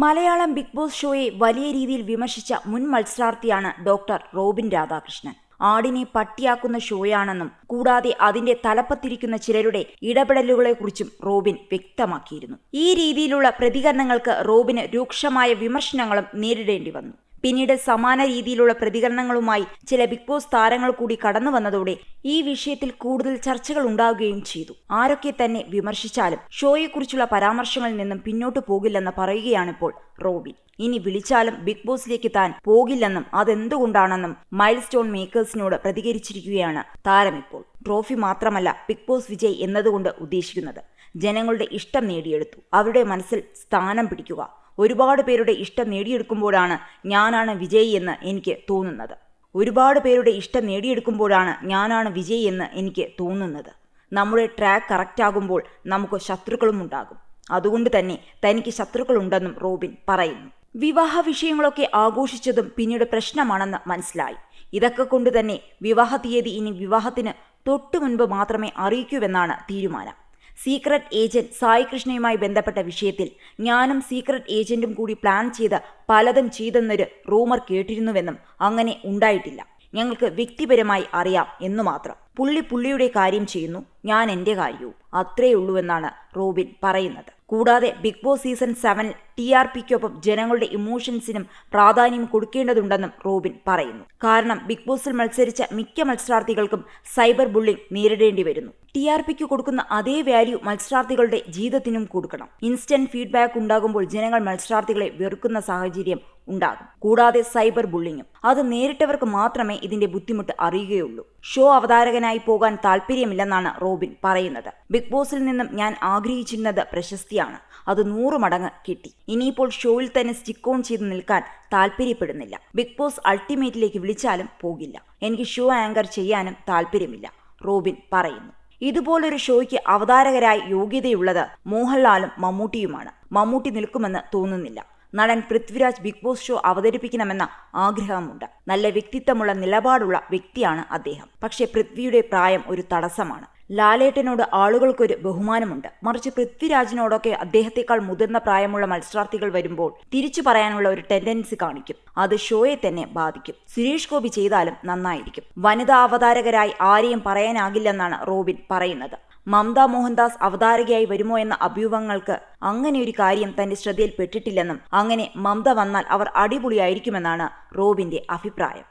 Malayalam big boss ഷോയെ വലിയ രീതിയിൽ വിമർശിച്ച മുൻ മത്സരാർത്ഥിയാണ് ഡോക്ടർ റോബിൻ രാധാകൃഷ്ണൻ. ആടിനെ പട്ടിയാക്കുന്ന ഷോയാണെന്നും കൂടാതെ അതിന്റെ തലപ്പത്തിരിക്കുന്ന ചിലരുടെ ഇടപെടലുകളെക്കുറിച്ചും റോബിൻ വ്യക്തമാക്കിയിരുന്നു. ഈ രീതിയിലുള്ള പ്രതികരണങ്ങൾക്ക് റോബിന് രൂക്ഷമായ വിമർശനങ്ങളും നേരിടേണ്ടി വന്നു പിന്നീട് സമാന രീതിയിലുള്ള പ്രതികരണങ്ങളുമായി ചില ബിഗ് ബോസ് താരങ്ങൾ കൂടി കടന്നു വന്നതോടെ ഈ വിഷയത്തിൽ കൂടുതൽ ചർച്ചകൾ ഉണ്ടാവുകയും ചെയ്തു. ആരൊക്കെ തന്നെ വിമർശിച്ചാലും ഷോയെക്കുറിച്ചുള്ള പരാമർശങ്ങളിൽ നിന്നും പിന്നോട്ടു പോകില്ലെന്ന് പറയുകയാണിപ്പോൾ റോബിൻ. ഇനി വിളിച്ചാലും ബിഗ് ബോസിലേക്ക് താൻ പോകില്ലെന്നും അതെന്തുകൊണ്ടാണെന്നും മൈൽ സ്റ്റോൺ മേക്കേഴ്സിനോട് പ്രതികരിച്ചിരിക്കുകയാണ് താരം ഇപ്പോൾ. ട്രോഫി മാത്രമല്ല ബിഗ് ബോസ് വിജയ് എന്നതുകൊണ്ട് ഉദ്ദേശിക്കുന്നത്. ജനങ്ങളുടെ ഇഷ്ടം നേടിയെടുത്തു. അവരുടെ മനസ്സിൽ സ്ഥാനം പിടിക്കുക. ഒരുപാട് പേരുടെ ഇഷ്ടം നേടിയെടുക്കുമ്പോഴാണ് ഞാനാണ് വിജയി എന്ന് എനിക്ക് തോന്നുന്നത്. ഒരുപാട് പേരുടെ ഇഷ്ടം നേടിയെടുക്കുമ്പോഴാണ് ഞാനാണ് വിജയി എന്ന് എനിക്ക് തോന്നുന്നത്. നമ്മുടെ ട്രാക്ക് കറക്റ്റ് ആകുമ്പോൾ നമുക്ക് ശത്രുക്കളും ഉണ്ടാകും. അതുകൊണ്ട് തന്നെ തനിക്ക് ശത്രുക്കളുണ്ടെന്നും റോബിൻ പറയുന്നു. വിവാഹ വിഷയങ്ങളൊക്കെ ആഘോഷിച്ചതും പിന്നീട് പ്രശ്നമാണെന്ന് മനസ്സിലായി. ഇതൊക്കെ കൊണ്ട് തന്നെ വിവാഹ തീയതി ഇനി വിവാഹത്തിന് തൊട്ടു മുൻപ് മാത്രമേ അറിയിക്കൂവെന്നാണ് തീരുമാനം. സീക്രട്ട് ഏജന്റ് സായി കൃഷ്ണയുമായി ബന്ധപ്പെട്ട വിഷയത്തിൽ ഞാനും സീക്രട്ട് ഏജന്റും കൂടി പ്ലാൻ ചെയ്ത് പലതും ചെയ്തെന്നൊരു റൂമർ കേട്ടിരുന്നുവെന്നും അങ്ങനെ ഉണ്ടായിട്ടില്ല. ഞങ്ങൾക്ക് വ്യക്തിപരമായി അറിയാം എന്നു മാത്രം. പുള്ളി പുള്ളിയുടെ കാര്യം ചെയ്യുന്നു ഞാൻ എന്റെ കാര്യവും. അത്രയേ ഉള്ളൂവെന്നാണ് റോബിൻ പറയുന്നത്. കൂടാതെ ബിഗ് ബോസ് സീസൺ സെവനിൽ ടി ആർ പിക്കൊപ്പം ജനങ്ങളുടെ ഇമോഷൻസിനും പ്രാധാന്യം കൊടുക്കേണ്ടതുണ്ടെന്നും റോബിൻ പറയുന്നു. കാരണം ബിഗ് ബോസിൽ മത്സരിച്ച മിക്ക മത്സരാർത്ഥികൾക്കും സൈബർ ബുള്ളിംഗ് നേരിടേണ്ടി വരുന്നു. ടി ആർ പിക്ക് കൊടുക്കുന്ന അതേ വാല്യൂ മത്സരാർത്ഥികളുടെ ജീവിതത്തിനും കൊടുക്കണം. ഇൻസ്റ്റന്റ് ഫീഡ്ബാക്ക് ഉണ്ടാകുമ്പോൾ ജനങ്ങൾ മത്സരാർത്ഥികളെ വെറുക്കുന്ന സാഹചര്യം ഉണ്ടാകും. കൂടാതെ സൈബർ ബുള്ളിങ്ങും അത് നേരിട്ടവർക്ക് മാത്രമേ ഇതിന്റെ ബുദ്ധിമുട്ട് അറിയുകയുള്ളൂ. ഷോ അവതാരകനായി പോകാൻ താല്പര്യമില്ലെന്നാണ് റോബിൻ പറയുന്നത്. ബിഗ് ബോസിൽ നിന്നും ഞാൻ ആഗ്രഹിച്ചിരുന്നത് പ്രശസ്തിയാണ്. അത് നൂറ് മടങ്ങ് കിട്ടി. ഇനിയിപ്പോൾ ഷോയിൽ തന്നെ സ്റ്റിക്ക് ഓൺ ചെയ്ത് നിൽക്കാൻ താല്പര്യപ്പെടുന്നില്ല. ബിഗ് ബോസ് അൾട്ടിമേറ്റിലേക്ക് വിളിച്ചാലും പോകില്ല. എനിക്ക് ഷോ ആങ്കർ ചെയ്യാനും താല്പര്യമില്ല റോബിൻ പറയുന്നു. ഇതുപോലൊരു ഷോയ്ക്ക് അവതാരകരായി യോഗ്യതയുള്ളത് മോഹൻലാലും മമ്മൂട്ടിയുമാണ്. മമ്മൂട്ടി നിൽക്കുമെന്ന് തോന്നുന്നില്ല. നടൻ പൃഥ്വിരാജ് ബിഗ് ബോസ് ഷോ അവതരിപ്പിക്കണമെന്ന ആഗ്രഹമുണ്ട്. നല്ല വ്യക്തിത്വമുള്ള നിലപാടുള്ള വ്യക്തിയാണ് അദ്ദേഹം. പക്ഷേ പൃഥ്വിയുടെ പ്രായം ഒരു തടസ്സമാണ്. ലാലേട്ടനോട് ആളുകൾക്കൊരു ബഹുമാനമുണ്ട്. മറിച്ച് പൃഥ്വിരാജിനോടൊക്കെ അദ്ദേഹത്തെക്കാൾ മുതിർന്ന പ്രായമുള്ള മത്സരാർത്ഥികൾ വരുമ്പോൾ തിരിച്ചു പറയാനുള്ള ഒരു ടെൻഡൻസി കാണിക്കും. അത് ഷോയെ തന്നെ ബാധിക്കും. സുരേഷ് ഗോപി ചെയ്താലും നന്നായിരിക്കും. വനിതാ അവതാരകരായി ആരെയും പറയാനാകില്ലെന്നാണ് റോബിൻ പറയുന്നത്. മമത മോഹൻദാസ് അവതാരകയായി വരുമോ എന്ന അഭ്യൂഹങ്ങൾക്ക് അങ്ങനെ ഒരു കാര്യം തന്റെ ശ്രദ്ധയിൽപ്പെട്ടിട്ടില്ലെന്നും അങ്ങനെ മമത വന്നാൽ അവർ അടിപൊളിയായിരിക്കുമെന്നാണ് റോബിന്റെ അഭിപ്രായം.